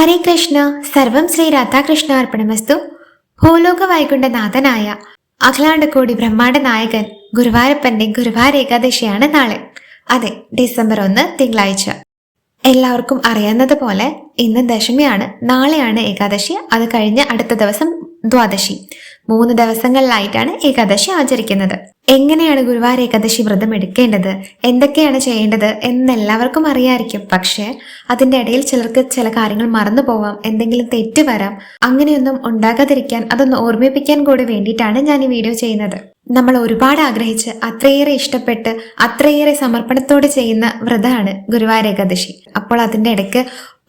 ഹരേ കൃഷ്ണ സർവം ശ്രീ രാധാകൃഷ്ണ അർപ്പണമസ്തു. ഭൂലോക വൈകുണ്ഠനാഥനായ അഖിലാണ്ടക്കോടി ബ്രഹ്മാണ്ട നായകൻ ഗുരുവായൂരപ്പന്റെ ഗുരുവായൂർ ഏകാദശിയാണ് നാളെ. അതെ ഡിസംബർ ഒന്ന് തിങ്കളാഴ്ച. എല്ലാവർക്കും അറിയാവുന്നത് പോലെ ഇന്ന് ദശമിയാണ് നാളെയാണ് ഏകാദശി അത് കഴിഞ്ഞ് അടുത്ത ദിവസം ദ്വാദശി. മൂന്ന് ദിവസങ്ങളിലായിട്ടാണ് ഏകാദശി ആചരിക്കുന്നത്. എങ്ങനെയാണ് ഗുരുവായൂർ ഏകാദശി വ്രതം എടുക്കേണ്ടത്? എന്തൊക്കെയാണ് ചെയ്യേണ്ടത് എന്ന് എല്ലാവർക്കും അറിയാമായിരിക്കും പക്ഷേ അതിന്റെ ഇടയിൽ ചിലർക്ക് ചില കാര്യങ്ങൾ മറന്നു പോവാം എന്തെങ്കിലും തെറ്റ് വരാം അങ്ങനെയൊന്നും ഉണ്ടാകാതിരിക്കാൻ അതൊന്ന് ഓർമ്മിപ്പിക്കാൻ കൂടി വേണ്ടിയിട്ടാണ് ഞാൻ ഈ വീഡിയോ ചെയ്യുന്നത്. നമ്മൾ ഒരുപാട് ആഗ്രഹിച്ച് അത്രയേറെ ഇഷ്ടപ്പെട്ട് അത്രയേറെ സമർപ്പണത്തോടെ ചെയ്യുന്ന വ്രതമാണ് ഗുരുവായൂർ ഏകാദശി. അപ്പോൾ അതിന്റെ ഇടയ്ക്ക്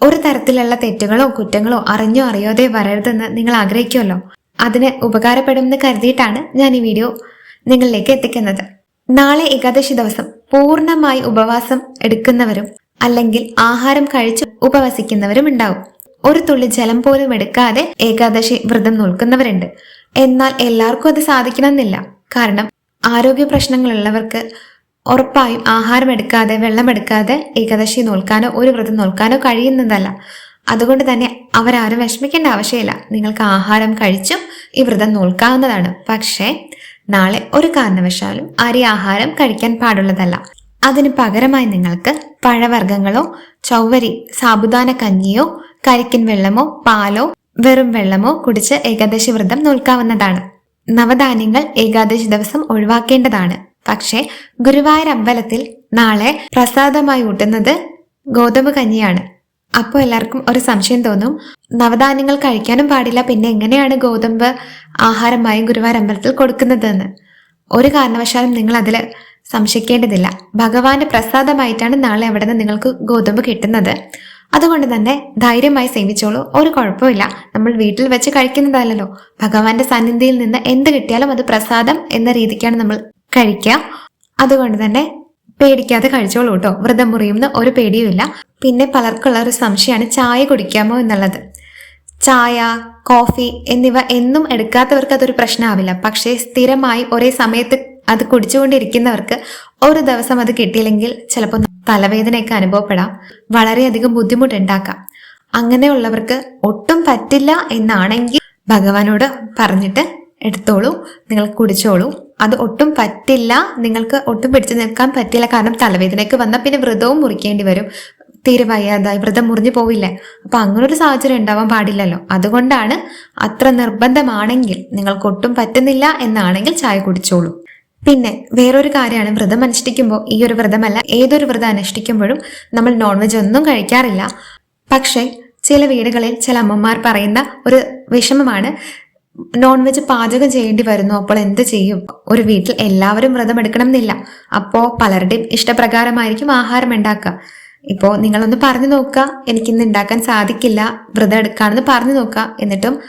ഒരു തരത്തിലുള്ള തെറ്റുകളോ കുറ്റങ്ങളോ അറിഞ്ഞോ അറിയാതെ വരരുതെന്ന് നിങ്ങൾ ആഗ്രഹിക്കുമല്ലോ? അതിന് ഉപകാരപ്പെടുമെന്ന് കരുതിയിട്ടാണ് ഞാൻ ഈ വീഡിയോ നിങ്ങളിലേക്ക് എത്തിക്കുന്നത്. നാളെ ഏകാദശി ദിവസം പൂർണമായി ഉപവാസം എടുക്കുന്നവരും അല്ലെങ്കിൽ ആഹാരം കഴിച്ച് ഉപവസിക്കുന്നവരും ഉണ്ടാവും. ഒരു തുള്ളി ജലം പോലും എടുക്കാതെ ഏകാദശി വ്രതം നോൽക്കുന്നവരുണ്ട്. എന്നാൽ എല്ലാവർക്കും അത് സാധിക്കണമെന്നില്ല. കാരണം ആരോഗ്യ പ്രശ്നങ്ങളുള്ളവർക്ക് ഉറപ്പായും ആഹാരം എടുക്കാതെ വെള്ളം എടുക്കാതെ ഏകാദശി നോൽക്കാനോ ഒരു വ്രതം നോൽക്കാനോ കഴിയുന്നതല്ല. അതുകൊണ്ട് തന്നെ അവരാരും വിഷമിക്കേണ്ട ആവശ്യമില്ല. നിങ്ങൾക്ക് ആഹാരം കഴിച്ചും ഈ വ്രതം നോൽക്കാവുന്നതാണ്. പക്ഷേ നാളെ ഒരു കാരണവശാലും അരി ആഹാരം കഴിക്കാൻ പാടുള്ളതല്ല. അതിന് പകരമായി നിങ്ങൾക്ക് പഴവർഗങ്ങളോ ചൊവ്വരി സാബുദാന കഞ്ഞിയോ കരിക്കിൻ വെള്ളമോ പാലോ വെറും വെള്ളമോ കുടിച്ച് ഏകാദശി വ്രതം നോൽക്കാവുന്നതാണ്. നവധാന്യങ്ങൾ ഏകാദശി ദിവസം ഒഴിവാക്കേണ്ടതാണ്. പക്ഷേ ഗുരുവായൂർ അമ്പലത്തിൽ നാളെ പ്രസാദമായി ഊട്ടുന്നത് ഗോതമ്പ് കഞ്ഞിയാണ്. അപ്പോൾ എല്ലാവർക്കും ഒരു സംശയം തോന്നും നവധാന്യങ്ങൾ കഴിക്കാനും പാടില്ല. പിന്നെ എങ്ങനെയാണ് ഗോതമ്പ് ആഹാരമായി ഗുരുവായൂർ അമ്പലത്തിൽ കൊടുക്കുന്നതെന്ന്? ഒരു കാരണവശാലും നിങ്ങൾ അതിൽ സംശയിക്കേണ്ടതില്ല. ഭഗവാന്റെ പ്രസാദമായിട്ടാണ് നാളെ അവിടെ നിന്ന് നിങ്ങൾക്ക് ഗോതമ്പ് കിട്ടുന്നത്. അതുകൊണ്ട് തന്നെ ധൈര്യമായി സേവിച്ചോളൂ. ഒരു കുഴപ്പമില്ല നമ്മൾ വീട്ടിൽ വെച്ച് കഴിക്കുന്നതല്ലല്ലോ. ഭഗവാന്റെ സന്നിധിയിൽ നിന്ന് എന്ത് കിട്ടിയാലും അത് പ്രസാദം എന്ന രീതിക്കാണ് നമ്മൾ കഴിക്കുക. അതുകൊണ്ട് തന്നെ പേടിക്കാതെ കഴിച്ചോളൂ കേട്ടോ. വ്രതം മുറിയുമെന്ന് ഒരു പേടിയുമില്ല. പിന്നെ പലർക്കുള്ള ഒരു സംശയമാണ് ചായ കുടിക്കാമോ എന്നുള്ളത്. ചായ കോഫി എന്നിവ എന്നും എടുക്കാത്തവർക്ക് അതൊരു പ്രശ്നമാവില്ല പക്ഷേ സ്ഥിരമായി ഒരേ സമയത്ത് അത് കുടിച്ചുകൊണ്ടിരിക്കുന്നവർക്ക് ഒരു ദിവസം അത് കിട്ടിയില്ലെങ്കിൽ ചിലപ്പോൾ തലവേദനയൊക്കെ അനുഭവപ്പെടാം. വളരെയധികം ബുദ്ധിമുട്ടുണ്ടാക്കാം. അങ്ങനെയുള്ളവർക്ക് ഒട്ടും പറ്റില്ല എന്നാണെങ്കിൽ ഭഗവാനോട് പറഞ്ഞിട്ട് എടുത്തോളൂ നിങ്ങൾ കുടിച്ചോളൂ. അത് ഒട്ടും പറ്റില്ല നിങ്ങൾക്ക് ഒട്ടും പിടിച്ചു നിൽക്കാൻ പറ്റില്ല. കാരണം തലവേദനയ്ക്ക് വന്നാൽ പിന്നെ വ്രതവും മുറിക്കേണ്ടി വരും. തീരെ വയ്യാതായി വ്രതം മുറിഞ്ഞു പോവില്ല. അപ്പൊ അങ്ങനെ ഒരു സാഹചര്യം ഉണ്ടാവാൻ പാടില്ലല്ലോ. അതുകൊണ്ടാണ് അത്ര നിർബന്ധമാണെങ്കിൽ നിങ്ങൾക്ക് ഒട്ടും പറ്റുന്നില്ല എന്നാണെങ്കിൽ ചായ കുടിച്ചോളൂ. പിന്നെ വേറൊരു കാര്യമാണ്. വ്രതം അനുഷ്ഠിക്കുമ്പോൾ ഈ ഒരു വ്രതമല്ല ഏതൊരു വ്രതം അനുഷ്ഠിക്കുമ്പോഴും നമ്മൾ നോൺ വെജ് ഒന്നും കഴിക്കാറില്ല. പക്ഷേ ചില വീടുകളിൽ ചില അമ്മമാർ പറയുന്ന ഒരു വിഷമമാണ്. നോൺ വെജ് പാചകം ചെയ്യേണ്ടി വരുന്നു അപ്പോൾ എന്ത് ചെയ്യും? ഒരു വീട്ടിൽ എല്ലാവരും വ്രതം എടുക്കണം എന്നില്ല. അപ്പോൾ പലരുടെയും ഇഷ്ടപ്രകാരമായിരിക്കും ആഹാരം ഉണ്ടാക്കുക. ഇപ്പോൾ നിങ്ങളൊന്ന് പറഞ്ഞു നോക്കുക. എനിക്കിന്ന് ഉണ്ടാക്കാൻ സാധിക്കില്ല. വ്രതം എടുക്കാണെന്ന് പറഞ്ഞു നോക്കുക. എന്നിട്ടും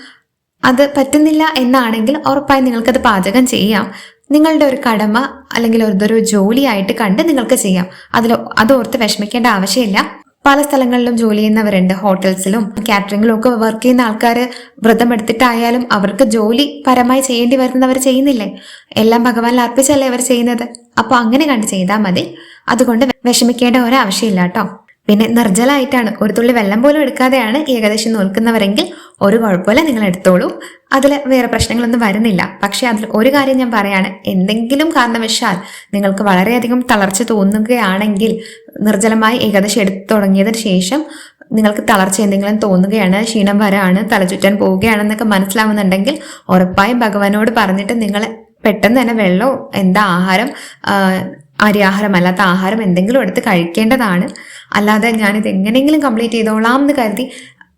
അത് പറ്റുന്നില്ല എന്നാണെങ്കിൽ ഉറപ്പായും നിങ്ങൾക്കത് പാചകം ചെയ്യാം. നിങ്ങളുടെ ഒരു കടമ അല്ലെങ്കിൽ അതൊരു ജോലിയായിട്ട് കണ്ട് നിങ്ങൾക്ക് ചെയ്യാം. അതിൽ അതോർത്ത് വിഷമിക്കേണ്ട ആവശ്യമില്ല. പല സ്ഥലങ്ങളിലും ജോലി ചെയ്യുന്നവരുണ്ട്. ഹോട്ടൽസിലും കാറ്ററിംഗിലും ഒക്കെ വർക്ക് ചെയ്യുന്ന ആൾക്കാർ വ്രതം എടുത്തിട്ടായാലും അവർക്ക് ജോലി പരമായി ചെയ്യേണ്ടി വരുന്നവർ ചെയ്യുന്നില്ലേ? എല്ലാം ഭഗവാനിൽ അർപ്പിച്ചല്ലേ അവർ ചെയ്യുന്നത്? അപ്പോൾ അങ്ങനെ കണ്ട് ചെയ്താൽ മതി. അതുകൊണ്ട് വിഷമിക്കേണ്ട ഒരാവശ്യമില്ല കേട്ടോ പിന്നെ നിർജലായിട്ടാണ്. ഒരു തുള്ളി വെള്ളം പോലും എടുക്കാതെയാണ് ഏകദേശം നോൽക്കുന്നവരെങ്കിൽ ഒരു കുഴപ്പമില്ല നിങ്ങൾ എടുത്തോളൂ. അതിൽ വേറെ പ്രശ്നങ്ങളൊന്നും വരുന്നില്ല. പക്ഷേ അതിൽ ഒരു കാര്യം ഞാൻ പറയാണ്. എന്തെങ്കിലും കാരണവശാൽ നിങ്ങൾക്ക് വളരെയധികം തളർച്ച തോന്നുകയാണെങ്കിൽ നിർജലമായി ഏകദേശം എടുത്തു തുടങ്ങിയതിന് ശേഷം നിങ്ങൾക്ക് തളർച്ച എന്തെങ്കിലും തോന്നുകയാണ് ക്ഷീണം വരാണ് തലചുറ്റാൻ പോവുകയാണെന്നൊക്കെ മനസ്സിലാവുന്നുണ്ടെങ്കിൽ ഉറപ്പായും ഭഗവാനോട് പറഞ്ഞിട്ട് നിങ്ങൾ പെട്ടെന്ന് തന്നെ വെള്ളമോ എന്താ ആഹാരം അരിയാഹാരമല്ലാത്ത ആഹാരം എന്തെങ്കിലും എടുത്ത് കഴിക്കേണ്ടതാണ്. അല്ലാതെ ഞാനിത് എങ്ങനെയെങ്കിലും കംപ്ലീറ്റ് ചെയ്തോളാം എന്ന് കരുതി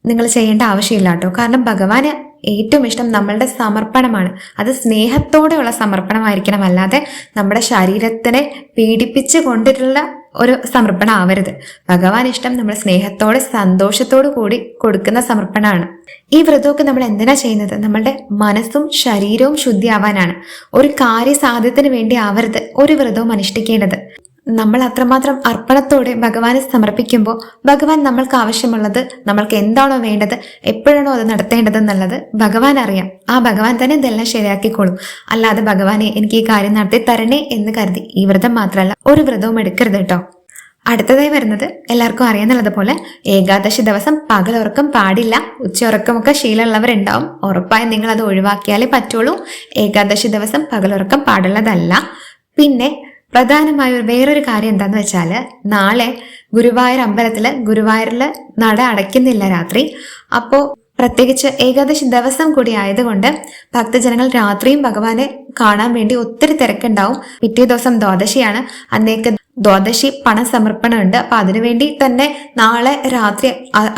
നിങ്ങൾ ചെയ്യേണ്ട ആവശ്യമില്ല കേട്ടോ. കാരണം ഭഗവാന് ഏറ്റവും ഇഷ്ടം നമ്മളുടെ സമർപ്പണമാണ്. അത് സ്നേഹത്തോടെയുള്ള സമർപ്പണമായിരിക്കണം. അല്ലാതെ നമ്മുടെ ശരീരത്തിനെ പീഡിപ്പിച്ച് കൊണ്ടിട്ടുള്ള ഒരു സമർപ്പണം ആവരുത്. ഭഗവാൻ ഇഷ്ടം നമ്മൾ സ്നേഹത്തോടെ സന്തോഷത്തോടു കൂടി കൊടുക്കുന്ന സമർപ്പണമാണ്. ഈ വ്രതമൊക്കെ നമ്മൾ എന്തിനാ ചെയ്യുന്നത്? നമ്മളുടെ മനസ്സും ശരീരവും ശുദ്ധിയാവാനാണ്. ഒരു കാര്യസാധ്യത്തിന് വേണ്ടി ആവരുത്. ഒരു വ്രതവും അനുഷ്ഠിക്കേണ്ടത്. നമ്മൾ അത്രമാത്രം അർപ്പണത്തോടെ ഭഗവാനെ സമർപ്പിക്കുമ്പോൾ ഭഗവാൻ നമ്മൾക്ക് ആവശ്യമുള്ളത് നമ്മൾക്ക് എന്താണോ വേണ്ടത് എപ്പോഴാണോ അത് നടത്തേണ്ടത് എന്നുള്ളത് ഭഗവാൻ അറിയാം. ആ ഭഗവാൻ തന്നെ ഇതെല്ലാം ശരിയാക്കിക്കോളും. അല്ലാതെ ഭഗവാനെ എനിക്ക് ഈ കാര്യം നടത്തി തരണേ എന്ന് കരുതി ഈ വ്രതം മാത്രമല്ല ഒരു വ്രതവും എടുക്കരുത് കേട്ടോ. അടുത്തതായി വരുന്നത് എല്ലാവർക്കും അറിയാന്നുള്ളത് പോലെ ഏകാദശി ദിവസം പകലുറക്കം പാടില്ല ഉച്ച ഉച്ചയുറക്കമൊക്കെ ശീലമുള്ളവരുണ്ടാവും. ഉറപ്പായും നിങ്ങൾ അത് ഒഴിവാക്കിയാലേ പറ്റുള്ളൂ. ഏകാദശി ദിവസം പകലുറക്കം പാടുള്ളതല്ല. പിന്നെ പ്രധാനമായ ഒരു വേറൊരു കാര്യം എന്താന്ന് വെച്ചാൽ നാളെ ഗുരുവായൂർ അമ്പലത്തിൽ ഗുരുവായൂരിൽ നട അടയ്ക്കുന്നില്ല രാത്രി. അപ്പോൾ പ്രത്യേകിച്ച് ഏകാദശി ദിവസം കൂടി ആയതുകൊണ്ട് ഭക്തജനങ്ങൾ രാത്രിയും ഭഗവാനെ കാണാൻ വേണ്ടി ഒത്തിരി തിരക്കുണ്ടാവും. പിറ്റേ ദിവസം ദ്വാദശിയാണ്. അന്നേക്ക് ദ്വാദശി പണ സമർപ്പണം ഉണ്ട് അപ്പൊ അതിനുവേണ്ടി തന്നെ നാളെ രാത്രി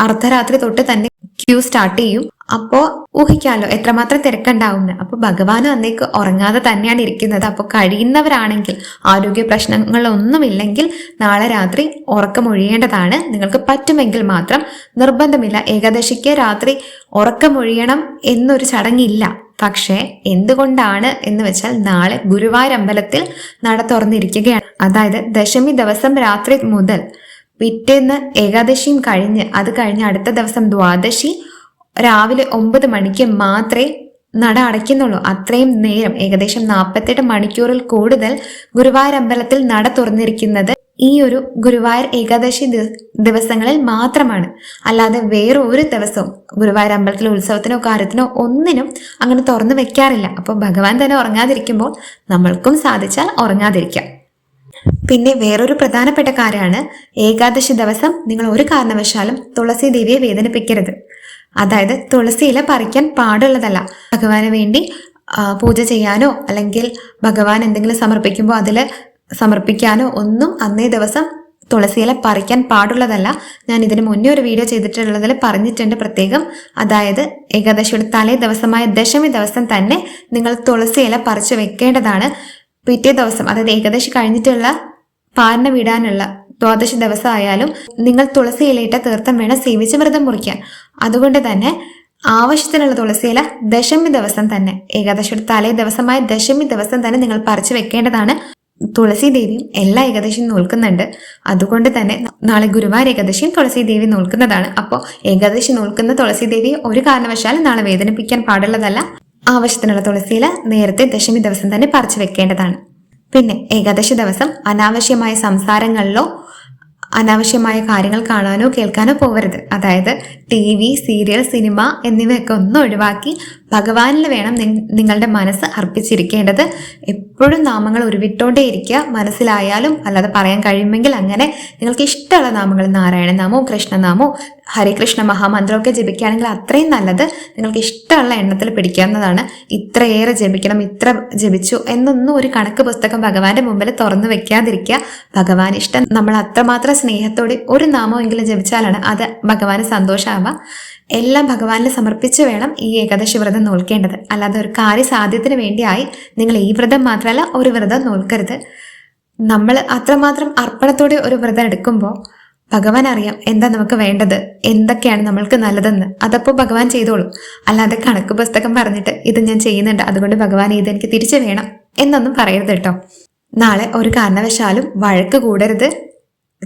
അർദ്ധരാത്രി തൊട്ട് തന്നെ ക്യൂ സ്റ്റാർട്ട് ചെയ്യും. അപ്പോ ഊഹിക്കാമല്ലോ എത്രമാത്രം തിരക്കുണ്ടാവുമെന്ന്. അപ്പൊ ഭഗവാനും അന്നേക്ക് ഉറങ്ങാതെ തന്നെയാണ് ഇരിക്കുന്നത്. അപ്പൊ കഴിയുന്നവരാണെങ്കിൽ ആരോഗ്യ പ്രശ്നങ്ങളൊന്നുമില്ലെങ്കിൽ നാളെ രാത്രി ഉറക്കമൊഴിയേണ്ടതാണ് നിങ്ങൾക്ക് പറ്റുമെങ്കിൽ മാത്രം നിർബന്ധമില്ല. ഏകാദശിക്ക് രാത്രി ഉറക്കമൊഴിയണം എന്നൊരു ചടങ്ങില്ല. പക്ഷേ എന്തുകൊണ്ടാണ് എന്ന് വെച്ചാൽ നാളെ ഗുരുവായൂർ അമ്പലത്തിൽ നട തുറന്നിരിക്കുകയാണ്. അതായത് ദശമി ദിവസം രാത്രി മുതൽ പിറ്റേന്ന് ഏകാദശിയും കഴിഞ്ഞ് അത് കഴിഞ്ഞ് അടുത്ത ദിവസം ദ്വാദശി രാവിലെ ഒമ്പത് മണിക്ക് മാത്രമേ നട അടയ്ക്കുന്നുള്ളൂ. അത്രയും നേരം ഏകദേശം നാൽപ്പത്തെട്ട് മണിക്കൂറിൽ കൂടുതൽ ഗുരുവായൂർ അമ്പലത്തിൽ നട തുറന്നിരിക്കുന്നത് ഈ ഒരു ഗുരുവായൂർ ഏകാദശി ദിവസങ്ങളിൽ മാത്രമാണ്. അല്ലാതെ വേറെ ഒരു ദിവസവും ഗുരുവായൂർ അമ്പലത്തിലെ ഉത്സവത്തിനോ കാര്യത്തിനോ ഒന്നിനും അങ്ങനെ തുറന്നു വെക്കാറില്ല. അപ്പോൾ ഭഗവാൻ തന്നെ ഉറങ്ങാതിരിക്കുമ്പോൾ നമ്മൾക്കും സാധിച്ചാൽ ഉറങ്ങാതിരിക്കാം. പിന്നെ വേറൊരു പ്രധാനപ്പെട്ട കാര്യമാണ് ഏകാദശി ദിവസം നിങ്ങൾ ഒരു കാരണവശാലും തുളസി ദേവിയെ വേദനിപ്പിക്കരുത്. അതായത് തുളസി ഇല പറിക്കാൻ പാടുള്ളതല്ല. ഭഗവാന് വേണ്ടി പൂജ ചെയ്യാനോ അല്ലെങ്കിൽ ഭഗവാൻ എന്തെങ്കിലും സമർപ്പിക്കുമ്പോൾ അതിൽ സമർപ്പിക്കാനോ ഒന്നും അന്നേ ദിവസം തുളസിയില പറിക്കാൻ പാടുള്ളതല്ല. ഞാൻ ഇതിന് മുന്നേ ഒരു വീഡിയോ ചെയ്തിട്ടുള്ളതിൽ പറഞ്ഞിട്ടുണ്ട് പ്രത്യേകം. അതായത് ഏകാദശിയുടെ തലേ ദിവസമായ ദശമി ദിവസം തന്നെ നിങ്ങൾ തുളസിയില പറിച്ചു വെക്കേണ്ടതാണ്. പിറ്റേ ദിവസം അതായത് ഏകദേശം കഴിഞ്ഞിട്ടുള്ള പാരണ വിടാനുള്ള ദ്വാദശി ദിവസം ആയാലും നിങ്ങൾ തുളസി ഇലയിട്ട തീർത്ഥം വേണം സേവിച്ച് വ്രതം മുറിക്കാൻ അതുകൊണ്ട് തന്നെ ആവശ്യത്തിനുള്ള തുളസിയില ദശമി ദിവസം തന്നെ ഏകാദശിയുടെ തലേ ദിവസമായ ദശമി ദിവസം തന്നെ നിങ്ങൾ പറിച്ചു വെക്കേണ്ടതാണ്. തുളസി ദേവിയും എല്ലാ ഏകദേശം നോൽക്കുന്നുണ്ട്. അതുകൊണ്ട് തന്നെ നാളെ ഗുരുവായൂർ ഏകാദശിയും തുളസി ദേവി നോൽക്കുന്നതാണ്. അപ്പോൾ ഏകാദശി നോൽക്കുന്ന തുളസി ദേവി ഒരു കാരണവശാലും നാളെ വേദനിപ്പിക്കാൻ പാടുള്ളതല്ല. ആവശ്യത്തിനുള്ള തുളസിയില നേരത്തെ ദശമി ദിവസം തന്നെ പറിച്ചു വെക്കേണ്ടതാണ്. പിന്നെ ഏകാദശി ദിവസം അനാവശ്യമായ സംസാരങ്ങളിലോ അനാവശ്യമായ കാര്യങ്ങൾ കാണാനോ കേൾക്കാനോ പോകരുത് അതായത് ടി വി സീരിയൽ സിനിമ എന്നിവയൊക്കെ ഒന്നും ഒഴിവാക്കി ഭഗവാനിൽ വേണം നിങ്ങളുടെ മനസ്സ് അർപ്പിച്ചിരിക്കേണ്ടത്. എപ്പോഴും നാമങ്ങൾ ഉരുവിട്ടോണ്ടേ ഇരിക്കുക മനസ്സിലായാലും അല്ലാതെ പറയാൻ കഴിയുമെങ്കിൽ അങ്ങനെ നിങ്ങൾക്ക് ഇഷ്ടമുള്ള നാമങ്ങൾ നാരായണനാമോ കൃഷ്ണനാമോ ഹരികൃഷ്ണ മഹാമന്ത്രമൊക്കെ ജപിക്കുകയാണെങ്കിൽ അത്രയും നല്ലത്. നിങ്ങൾക്ക് ഇഷ്ടമുള്ള എണ്ണത്തിൽ പിടിക്കാവുന്നതാണ്. ഇത്രയേറെ ജപിക്കണം ഇത്ര ജപിച്ചു എന്നൊന്നും ഒരു കണക്ക് പുസ്തകം ഭഗവാന്റെ മുമ്പിൽ തുറന്നു വെക്കാതിരിക്കുക. ഭഗവാൻ ഇഷ്ടം നമ്മൾ അത്രമാത്രം സ്നേഹത്തോടെ ഒരു നാമമെങ്കിലും ജപിച്ചാലാണ് അത് ഭഗവാന് സന്തോഷമാവുക. എല്ലാം ഭഗവാനിൽ സമർപ്പിച്ച് വേണം ഈ ഏകാദശി വ്രതം നോൽക്കേണ്ടത്. അല്ലാതെ ഒരു കാര്യസാധ്യത്തിന് വേണ്ടിയായി നിങ്ങൾ ഈ വ്രതം മാത്രമല്ല ഒരു വ്രതം നോൽക്കരുത്. നമ്മൾ അത്രമാത്രം അർപ്പണത്തോടെ ഒരു വ്രതം എടുക്കുമ്പോൾ ഭഗവാൻ അറിയാം എന്താ നമുക്ക് വേണ്ടത്? എന്തൊക്കെയാണ് നമ്മൾക്ക് നല്ലതെന്ന്? അതപ്പോൾ ഭഗവാൻ ചെയ്തോളും. അല്ലാതെ കണക്ക് പുസ്തകം പറഞ്ഞിട്ട് ഇത് ഞാൻ ചെയ്യുന്നുണ്ട്. അതുകൊണ്ട് ഭഗവാൻ ഇത് എനിക്ക് തിരിച്ചു വേണം എന്നൊന്നും പറയരുത് കേട്ടോ. നാളെ ഒരു കാരണവശാലും വഴക്ക് കൂടരുത്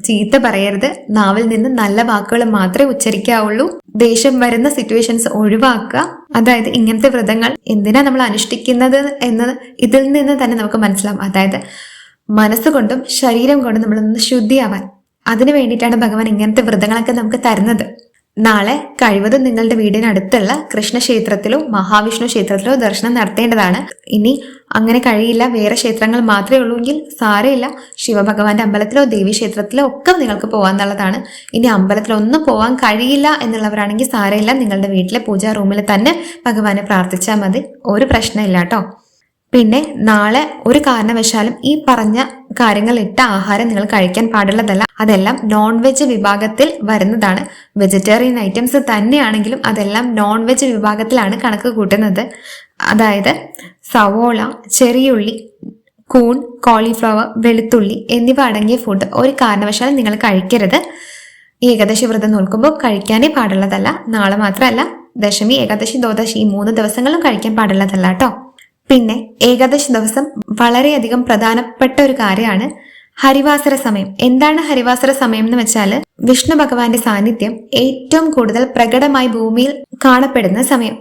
ചീത്ത പറയരുത്. നാവിൽ നിന്ന് നല്ല വാക്കുകൾ മാത്രമേ ഉച്ചരിക്കാവുള്ളൂ. ദേഷ്യം വരുന്ന സിറ്റുവേഷൻസ് ഒഴിവാക്കുക. അതായത് ഇങ്ങനത്തെ വ്രതങ്ങൾ എന്തിനാ നമ്മൾ അനുഷ്ഠിക്കുന്നത് എന്ന് ഇതിൽ നിന്ന് തന്നെ നമുക്ക് മനസ്സിലാവും. അതായത് മനസ്സുകൊണ്ടും ശരീരം കൊണ്ടും നമ്മളൊന്ന് ശുദ്ധിയാവാൻ. അതിനു വേണ്ടിയിട്ടാണ് ഭഗവാൻ ഇങ്ങനത്തെ വ്രതങ്ങളൊക്കെ നമുക്ക് തരുന്നത്. നാളെ കഴിവതും നിങ്ങളുടെ വീടിനടുത്തുള്ള കൃഷ്ണക്ഷേത്രത്തിലോ മഹാവിഷ്ണു ക്ഷേത്രത്തിലോ ദർശനം നടത്തേണ്ടതാണ്. ഇനി അങ്ങനെ കഴിയില്ല വേറെ ക്ഷേത്രങ്ങൾ മാത്രമേ ഉള്ളൂ എങ്കിൽ സാരമില്ല. ശിവഭഗവാന്റെ അമ്പലത്തിലോ ദേവി ക്ഷേത്രത്തിലോ ഒക്കെ നിങ്ങൾക്ക് പോകാന്നുള്ളതാണ് ഇനി അമ്പലത്തിലൊന്നും പോകാൻ കഴിയില്ല എന്നുള്ളവരാണെങ്കിൽ സാരമില്ല. നിങ്ങളുടെ വീട്ടിലെ പൂജാ റൂമിൽ തന്നെ ഭഗവാനെ പ്രാർത്ഥിച്ചാൽ മതി. ഒരു പ്രശ്നമില്ല കേട്ടോ. പിന്നെ നാളെ ഒരു കാരണവശാലും ഈ പറഞ്ഞ കാര്യങ്ങൾ ഇട്ട ആഹാരം നിങ്ങൾ കഴിക്കാൻ പാടുള്ളതല്ല. അതെല്ലാം നോൺ വെജ് വിഭാഗത്തിൽ വരുന്നതാണ്. വെജിറ്റേറിയൻ ഐറ്റംസ് തന്നെയാണെങ്കിലും അതെല്ലാം നോൺ വെജ് വിഭാഗത്തിലാണ് കണക്ക് കൂട്ടുന്നത്. അതായത് സവോള ചെറിയുള്ളി കൂൺ കോളിഫ്ലവർ വെളുത്തുള്ളി എന്നിവ അടങ്ങിയ ഫുഡ് ഒരു കാരണവശാലും നിങ്ങൾ കഴിക്കരുത്. ഏകദശി വ്രതം നോക്കുമ്പോൾ കഴിക്കാനേ പാടുള്ളതല്ല. നാളെ മാത്രമല്ല ദശമി ഏകാദശി ദ്വാദശി ഈ മൂന്ന് ദിവസങ്ങളും കഴിക്കാൻ പാടുള്ളതല്ല കേട്ടോ. പിന്നെ ഏകാദശി ദിവസം വളരെയധികം പ്രധാനപ്പെട്ട ഒരു കാര്യമാണ് ഹരിവാസര സമയം. എന്താണ് ഹരിവാസര സമയം എന്ന് വെച്ചാൽ വിഷ്ണു ഭഗവാന്റെ സാന്നിധ്യം ഏറ്റവും കൂടുതൽ പ്രകടമായി ഭൂമിയിൽ കാണപ്പെടുന്ന സമയം.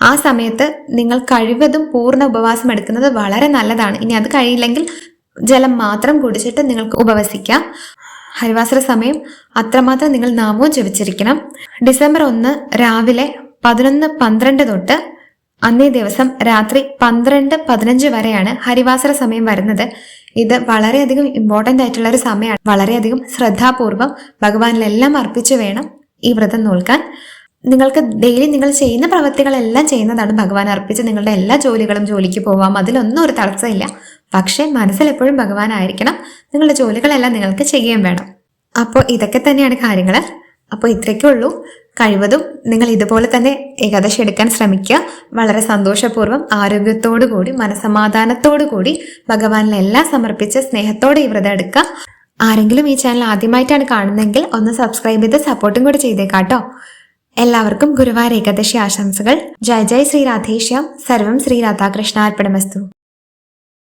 ആ സമയത്ത് നിങ്ങൾ കഴിവതും പൂർണ ഉപവാസം എടുക്കുന്നത് വളരെ നല്ലതാണ്. ഇനി അത് കഴിയില്ലെങ്കിൽ ജലം മാത്രം കുടിച്ചിട്ട് നിങ്ങൾക്ക് ഉപവസിക്കാം. ഹരിവാസര സമയം അത്രമാത്രം നിങ്ങൾ നാമവും ജപിച്ചിരിക്കണം. ഡിസംബർ ഒന്ന് രാവിലെ പതിനൊന്ന് പന്ത്രണ്ട് തൊട്ട് അന്നേ ദിവസം രാത്രി പന്ത്രണ്ട് പതിനഞ്ച് വരെയാണ് ഹരിവാസര സമയം വരുന്നത്. ഇത് വളരെയധികം ഇമ്പോർട്ടന്റ് ആയിട്ടുള്ള ഒരു സമയമാണ് വളരെയധികം ശ്രദ്ധാപൂർവം ഭഗവാനിലെല്ലാം അർപ്പിച്ചു വേണം ഈ വ്രതം നോൽക്കാൻ. നിങ്ങൾക്ക് ഡെയിലി നിങ്ങൾ ചെയ്യുന്ന പ്രവൃത്തികളെല്ലാം ചെയ്യുന്നതാണ് ഭഗവാൻ അർപ്പിച്ച് നിങ്ങളുടെ എല്ലാ ജോലികളും ജോലിക്ക് പോവാം. അതിലൊന്നും ഒരു തടസ്സമില്ല. പക്ഷേ മനസ്സിൽ എപ്പോഴും ഭഗവാനായിരിക്കണം നിങ്ങളുടെ ജോലികളെല്ലാം നിങ്ങൾക്ക് ചെയ്യുകയും വേണം. അപ്പോൾ ഇതൊക്കെ തന്നെയാണ് കാര്യങ്ങൾ അപ്പോൾ ഇത്രയൊക്കെ ഉള്ളൂ. കഴിവതും നിങ്ങൾ ഇതുപോലെ തന്നെ ഏകാദശി എടുക്കാൻ ശ്രമിക്കുക. വളരെ സന്തോഷപൂർവം ആരോഗ്യത്തോടു കൂടി മനസമാധാനത്തോടു കൂടി ഭഗവാനിലെല്ലാം സമർപ്പിച്ച് സ്നേഹത്തോടെ ഈ വ്രതം എടുക്കുക. ആരെങ്കിലും ഈ ചാനൽ ആദ്യമായിട്ടാണ് കാണുന്നതെങ്കിൽ ഒന്ന് സബ്സ്ക്രൈബ് ചെയ്ത് സപ്പോർട്ടും കൂടി ചെയ്തേക്കാട്ടോ. എല്ലാവർക്കും ഗുരുവായൂർ ഏകാദശി ആശംസകൾ. ജയ ജയ് ശ്രീ രാധേശ്യാം. സർവം ശ്രീ രാധാകൃഷ്ണാർപ്പണമസ്തു